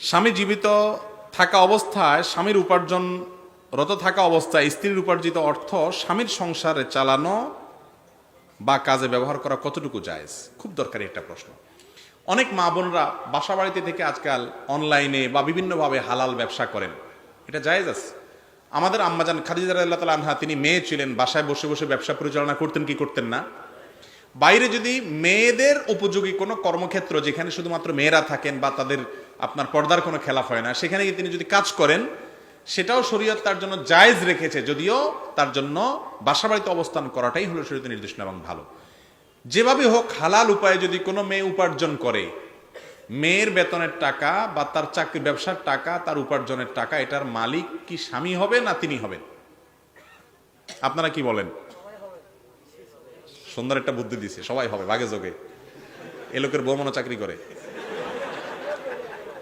স্বামী জীবিত থাকা অবস্থায় স্বামীর উপার্জন রত থাকা অবস্থায় স্ত্রীর উপার্জিত অর্থ স্বামীর সংসারে চালানো বা কাজে ব্যবহার করা কতটুকু জায়েজ? খুব দরকারি একটা প্রশ্ন। অনেক মা বোনরা বাসা বাড়িতে থেকে আজকাল অনলাইনে বা বিভিন্নভাবে হালাল ব্যবসা করেন। এটা জায়েজ আছে? আমাদের আম্মাজান খাদিজা আল্লাহ তালা আনহা, তিনি মেয়ে ছিলেন, বাসায় বসে বসে ব্যবসা পরিচালনা করতেন, কি করতেন না? বাইরে যদি মেয়েদের উপযোগী কোনো কর্মক্ষেত্র যেখানে শুধুমাত্র মেয়েরা থাকেন বা তাদের আপনার পর্দার কোনো খেলাফ হয় না। সেখানে গিয়ে তিনি যদি কাজ করেন, সেটাও শরীয়ত তার জন্য জায়েজ রেখেছে। যদিও তার জন্য বাসা বাড়িতে অবস্থান করাটাই হলো শরীয়তের নির্দেশনা এবং ভালো। যেভাবে হোক, হালাল উপায়ে যদি কোনো মেয়ে উপার্জন করে, মেয়ের বেতনের টাকা বা তার চাকরি ব্যবসার টাকা, তার উপার্জনের টাকা, এটার মালিক কি স্বামী হবে না তিনি হবেন? আপনারা কি বলেন? সুন্দর একটা বুদ্ধি দিছে, সবাই হবে ভাগে যোগে এ লোকের বউ চাকরি করে।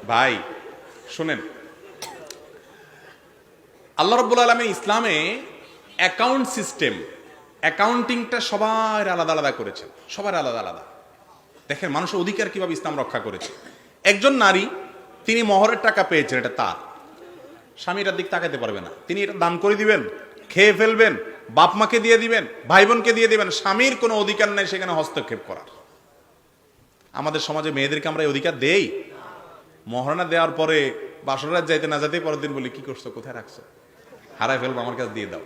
ভাই, শুনেন। আল্লাহ রব্বুল আলমী ইসলামে অ্যাকাউন্ট সিস্টেম অ্যাকাউন্টিংটা সবার আলাদা আলাদা করেছেন, সবার আলাদা আলাদা। দেখেন, মানুষের অধিকার কীভাবে ইসলাম রক্ষা করেছে। একজন নারী, তিনি মহরের টাকা পেয়েছেন, এটা তার। স্বামী এটার দিক তাকাতে পারবে না। তিনি এটা দান করে দিবেন, খেয়ে ফেলবেন, বাপ মাকে দিয়ে দিবেন, ভাই বোনকে দিয়ে দিবেন, স্বামীর কোনো অধিকার নেই সেখানে হস্তক্ষেপ করার। আমাদের সমাজে মেয়েদেরকে আমরা এই অধিকার দেই? মহারণা দেওয়ার পরে বাসরাত যাইতে না যাইতে পরের দিন বলি, কি করছ? কোথায় রাখছো? হারাই ফেলব, আমার কাছে দিয়ে দাও।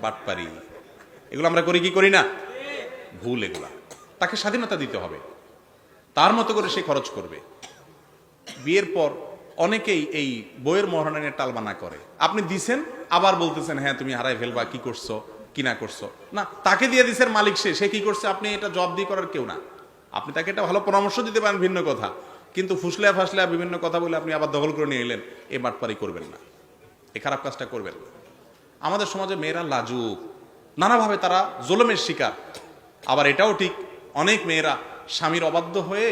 বাটপারি। এগুলো আমরা করি কি করি না? ভুল এগুলা। তাকে স্বাধীনতা দিতে হবে। তার মতো করে সে খরচ করবে। বিয়ের পর অনেকেই এই বইয়ের মহারণা নিয়ে টালবানা করে। আপনি দিছেন, আবার বলতেছেন হ্যাঁ তুমি হারাই ফেলবা, কি করছ? কি না করছ? না, তাকে দিয়ে দিছেন মালিক সে। সে কি করছে? আপনি এটা জব দিয়ে করার কেউ না। আপনি তাকে একটা ভালো পরামর্শ দিতে পারেন ভিন্ন কথা। কিন্তু ফুসলে ফাসলে বিভিন্ন কথা বলে আপনি আবার দখল করে নিয়ে এলেন এ বাটপারি করবেন না। এই খারাপ কাজটা করবেন আমাদের সমাজে মেয়েরা লাজুক। নানাভাবে তারা জোলমের শিকার। আবার এটাও ঠিক, অনেক মেয়েরা স্বামীর অবাধ্য হয়ে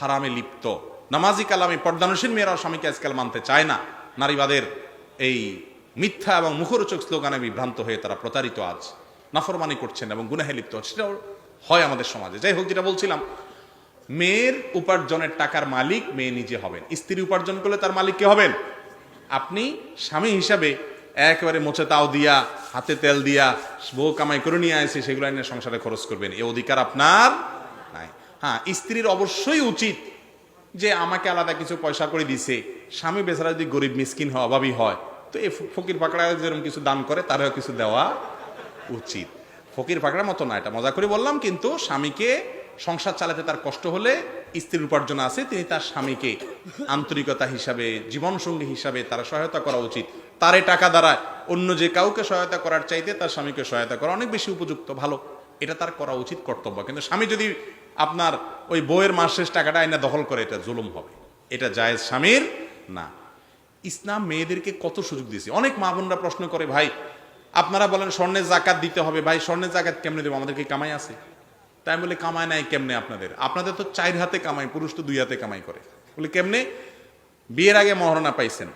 হারামে লিপ্ত। নামাজি কালামে পর্দানুসীন মেয়েরাও স্বামীকে আজকাল মানতে চায় না। নারীবাদের এই মিথ্যা এবং মুখরোচক স্লোগানে বিভ্রান্ত হয়ে তারা প্রতারিত আজ। নাফরমানি করছেন এবং গুনাহে লিপ্ত সেটাও হয় আমাদের সমাজে। যাই হোক, যেটা বলছিলাম মেয়ের উপার্জনের টাকার মালিক মেয়ে নিজে হবেন। স্ত্রী উপার্জন করলে তার মালিক কে হবেন? আপনি স্বামী হিসাবে একেবারে মোচে তাও দিয়া, হাতে তেল দিয়া, বউ কামাই করে নিয়ে আসে সেগুলো এনে সংসারে খরচ করবেন। এ অধিকার আপনার নাই। হ্যাঁ স্ত্রীর অবশ্যই উচিত যে আমাকে আলাদা কিছু পয়সা করে দিছে। স্বামী বেচারা যদি গরিব, মিসকিন হয়, অভাবী হয়, তো এই ফকির পাকড়া যেরকম কিছু দান করে, তারও কিছু দেওয়া উচিত। ফকির পাকড়ার মতো না, এটা মজা করে বললাম, কিন্তু স্বামীকে সংসার চালাতে তার কষ্ট হলে স্ত্রীর উপার্জন আছে, তিনি তার স্বামীকে আন্তরিকতা হিসাবে, জীবনসঙ্গী হিসাবে তার সহায়তা করা উচিত। তারে টাকা দ্বারা অন্য যে কাউকে সহায়তা করার চাইতে তার স্বামীকে সহায়তা করা অনেক বেশি উপযুক্ত, ভালো। এটা তার করা উচিত কর্তব্য। কিন্তু স্বামী যদি আপনার ওই বইয়ের মাস শেষ টাকাটা আইনা দখল করে, এটা জুলুম হবে। এটা জায়েজ স্বামীর না। ইসলাম মেয়েদেরকে কত সুযোগ দিয়েছে। অনেক মা বোনরা প্রশ্ন করে, ভাই, আপনারা বলেন স্বর্ণের জাকাত দিতে হবে, ভাই, স্বর্ণের জাকাত কেমনে দেবো? আমাদেরকে কামাই আছে? তাই বলে কামায় নাই কেমনে আপনাদের? আপনাদের তো চার হাতে কামাই, পুরুষ তো দুই হাতে কামাই করে। বলে, কেমনে? বিয়ের আগে মহারণা পাইছেন,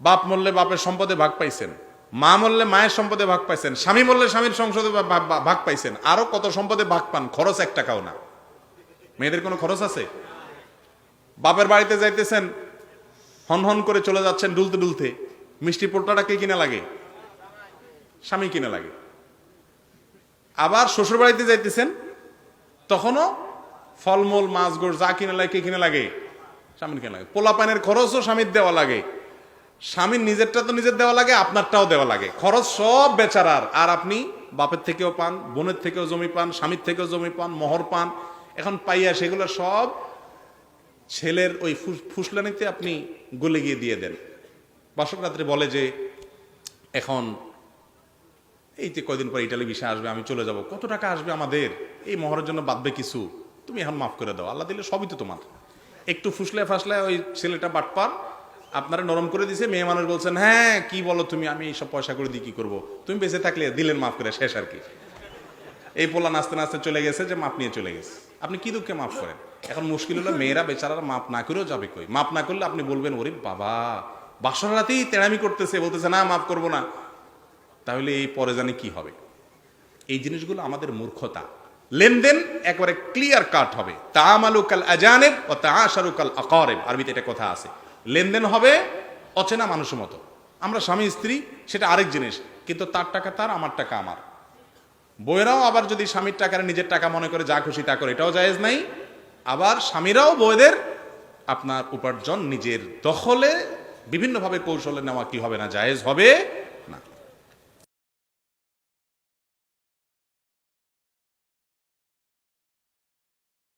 বাপ মরলে বাপের সম্পদে ভাগ পাইছেন, মা মরলে মায়ের সম্পদে ভাগ পাইছেন, স্বামী মরলে স্বামীর সংসদে ভাগ পাইছেন, আরও কত সম্পদে ভাগ পান, খরচ এক টাকাও না। মেয়েদের কোনো খরচ আছে? বাপের বাড়িতে যাইতেছেন, হন হন করে চলে যাচ্ছেন ডুলতে ডুলতে মিষ্টি পোট্টাটা কে কিনা লাগে? স্বামী কিনা লাগে। আবার শ্বশুর বাড়িতে যাইতেছেন তখনও ফলমূল মাছ গোড় যা কিনে লাগে, কে কিনে লাগে? স্বামীর কিনে লাগে। পোলা পানের খরচও স্বামীর দেওয়া লাগে। স্বামীর নিজেরটা তো নিজের দেওয়া লাগে, আপনারটাও দেওয়া লাগে। খরচ সব বেচারার। আর আপনি বাপের থেকেও পান, বোনের থেকেও জমি পান, স্বামীর থেকেও জমি পান, মোহর পান। এখন পাইয়া সেগুলো সব ছেলের ওই ফুস- ফুসলানিতে আপনি গলে গিয়ে দিয়ে দেন। বাসক রাত্রে বলে যে, এখন এই যে কয়দিন পর ইটালি ভিসা আসবে, আমি চলে যাব, কত টাকা আসবে আমাদের? এই মহরের জন্য বাঁধবে কিছু? তুমি এখন মাফ করে দাও, আল্লাহ দিলে সবই তো তোমার। একটু ফুসলে ফাসলে ওই ছেলেটা বাটপার, আপনারা নরম করে দিছে, মেয়ে মানুষ বলছেন হ্যাঁ কি বলো তুমি, আমি এইসব পয়সা করে দিয়ে কি করব? তুমি বেঁচে থাকলে দিলেন মাফ করে, শেষ আর কি। এই পোলা নাচতে নাচতে চলে গেছে যে মাপ নিয়ে চলে গেছে। আপনি কি দুঃখে মাফ করেন? এখন মুশকিল হলো মেয়েরা বেচারারা মাপ না করেও যাবে কই? মাপ না করলে আপনি বলবেন, ওরে বাবা, বাসর রাতেই তেড়ামি করতেছে, বলতেছে, না মাফ করব না। তাহলে এই পরে জানি কি হবে। এই জিনিসগুলো আমাদের মূর্খতা। লেনদেন একবারে ক্লিয়ার কাট হবে। তামালুকাল আজানেব ও তাশারুকাল আকারেব। আরবিতে এটা কথা আছে। লেনদেন হবে অচেনা মানুষের মতো। আমরা স্বামী, স্ত্রী, সেটা আরেক জিনিস। কিন্তু তার টাকা তার, আমার টাকা আমার। বইয়েরাও আবার যদি স্বামীর টাকার নিজের টাকা মনে করে যা খুশি তা করে, এটাও জায়েজ নাই। আবার স্বামীরাও বইদের আপনার উপার্জন নিজের দখলে, বিভিন্নভাবে কৌশলে নেওয়া কি হবে না, জায়েজ হবে।